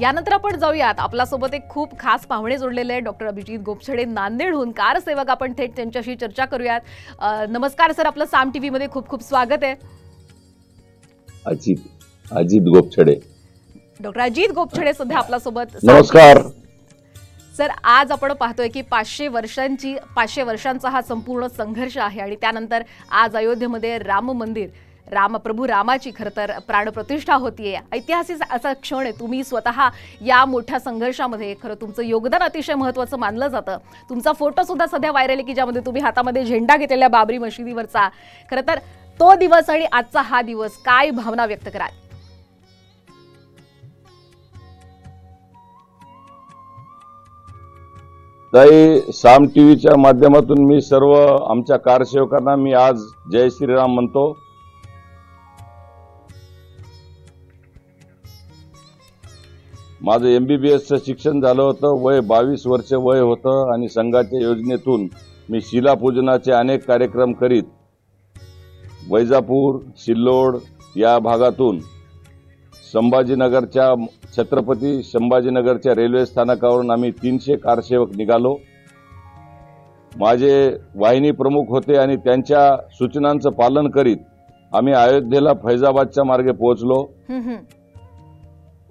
यानंतर आपण जाऊयात. आपल्यासोबत एक खूप खास पाहुणे जोडलेले आहेत डॉक्टर अभिजित गोपछडे नांदेडहून कार सेवक आपण थेट त्यांच्याशी चर्चा करूयात. नमस्कार सर आपलं साम टीव्ही मध्ये खूप खूप स्वागत आहे. अजित अजित गोपछडे. डॉक्टर अजित गोपछडे सध्या आपल्यासोबत. नमस्कार. सर आज आपण पाहतोय की पाचशे वर्षांची पाचशे वर्षांचा हा संपूर्ण संघर्ष आहे आणि त्यानंतर आज अयोध्येमध्ये राम मंदिर राम प्रभू रामाची खरं तर प्राणप्रतिष्ठा होतीये. ऐतिहासिक असा क्षण आहे. तुम्ही स्वतः या मोठ्या संघर्षामध्ये खरं तुमचं योगदान अतिशय महत्त्वाचं मानलं जातं. तुमचा फोटो सुद्धा सध्या व्हायरल आहे की ज्यामध्ये तुम्ही हातामध्ये झेंडा घेतलेल्या बाबरी मशिदीवरचा. खरं तर तो दिवस आणि आजचा हा दिवस काय भावना व्यक्त कराल? ताई साम टीव्हीच्या माध्यमातून मी सर्व आमच्या कारसेवकांना मी आज जय श्रीराम म्हणतो. माझं एम बी बी एसचं शिक्षण झालं होतं वय बावीस वर्ष वय होतं आणि संघाच्या योजनेतून मी शिलापूजनाचे अनेक कार्यक्रम करीत वैजापूर सिल्लोड या भागातून संभाजीनगरच्या छत्रपती संभाजीनगरच्या रेल्वे स्थानकावरून आम्ही तीनशे कारसेवक निघालो. माझे वाहिनी प्रमुख होते आणि त्यांच्या सूचनांचं पालन करीत आम्ही अयोध्येला फैजाबादच्या मार्गे पोहोचलो.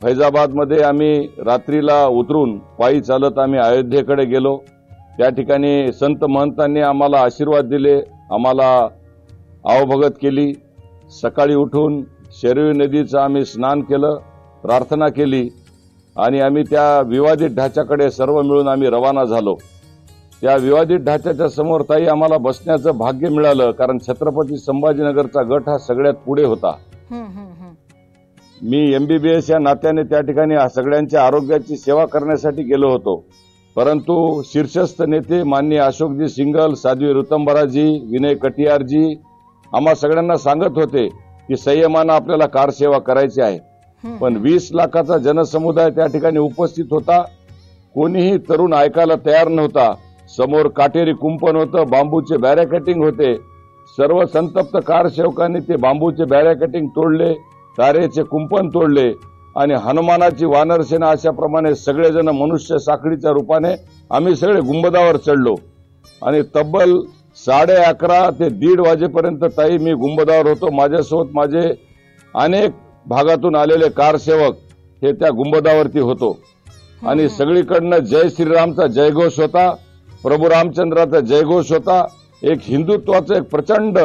फैजाबादमध्ये आम्ही रात्रीला उतरून पायी चालत आम्ही अयोध्येकडे गेलो. त्या ठिकाणी संत महंतांनी आम्हाला आशीर्वाद दिले आम्हाला आवभगत केली. सकाळी उठून शरयू नदीचं आम्ही स्नान केलं प्रार्थना केली आणि आम्ही त्या विवादित ढाच्याकडे सर्व मिळून आम्ही रवाना झालो. त्या विवादित ढाच्याच्या समोर ताई आम्हाला बसण्याचं भाग्य मिळालं कारण छत्रपती संभाजीनगरचा गट हा सगळ्यात पुढे होता. हम्म, हम्म, हम्म. मी एमबीबीएस या नात्याने त्या ठिकाणी सगळ्यांच्या आरोग्याची सेवा करण्यासाठी गेलो होतो. परंतु शीर्षस्थ नेते माननीय अशोकजी सिंगल साध्वी ऋतंबराजी विनय कटियारजी आम्हा सगळ्यांना सांगत होते की संयमानं आपल्याला कार सेवा करायची आहे. पण वीस लाखाचा जनसमुदाय त्या ठिकाणी उपस्थित होता. कोणीही तरुण ऐकायला तयार नव्हता. समोर काटेरी कुंपण होतं बांबूचे बॅरिकेटिंग होते. सर्व संतप्त कारसेवकांनी ते बांबूचे बॅरिकेटिंग तोडले. तारेचे कुंपण तोडले आणि हनुमानाची वानरसेना अशाप्रमाणे सगळेजण मनुष्य साखळीच्या रूपाने आम्ही सगळे गुंबदावर चढलो. आणि तब्बल साडे अकरा ते दीड वाजेपर्यंत ताई मी गुंबदावर होतो. माझ्यासोबत माझे अनेक भागातून आलेले कारसेवक हे त्या गुंबदावरती होतो. आणि सगळीकडनं जय श्रीरामचा जयघोष होता. प्रभू रामचंद्राचा जयघोष होता. एक हिंदुत्वाचं एक प्रचंड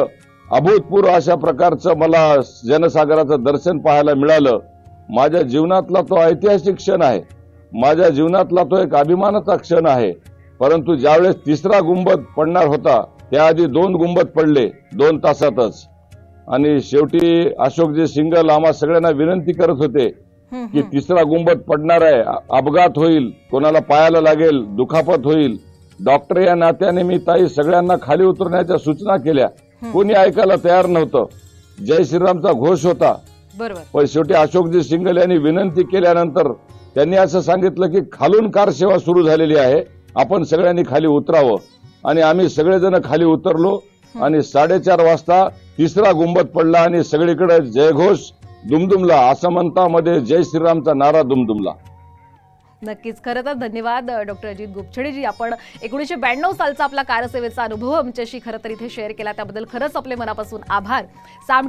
अभूतपूर्व अशा प्रकारचं मला जनसागराचं दर्शन पाहायला मिळालं. माझ्या जीवनातला तो ऐतिहासिक क्षण आहे. माझ्या जीवनातला तो एक अभिमानाचा क्षण आहे. परंतु ज्यावेळेस तिसरा गुंबद पडणार होता त्याआधी दोन गुंबद पडले दोन तासातच. आणि शेवटी अशोकजी सिंगल आम्हा सगळ्यांना विनंती करत होते की तिसरा गुंबद पडणार आहे अपघात होईल कोणाला पायाला लागेल दुखापत होईल. डॉक्टर या नात्याने मी ताई सगळ्यांना खाली उतरण्याच्या सूचना केल्या. कोणी ऐकायला तयार नव्हतं. जय श्रीरामचा घोष होता. बरोबर. पण शेवटी अशोकजी सिंगल यांनी विनंती केल्यानंतर त्यांनी असं सांगितलं की खालून कार सेवा सुरू झालेली आहे. आपण सगळ्यांनी खाली उतरावं. आणि आम्ही सगळेजण खाली उतरलो आणि साडेचार वाजता तिसरा गुंबद पडला आणि सगळीकडे जयघोष दुमदुमला आसमंतामध्ये जय श्रीरामचा नारा दुमदुमला. नक्कीच. खरं तर धन्यवाद डॉक्टर अजित गुपछडेजी. आपण एकोणीसशे ब्याण्णव सालचा आपला कारसेवेचा अनुभव आमच्याशी खरं तर इथे शेअर केला. त्याबद्दल खरंच आपले मनापासून आभार. साम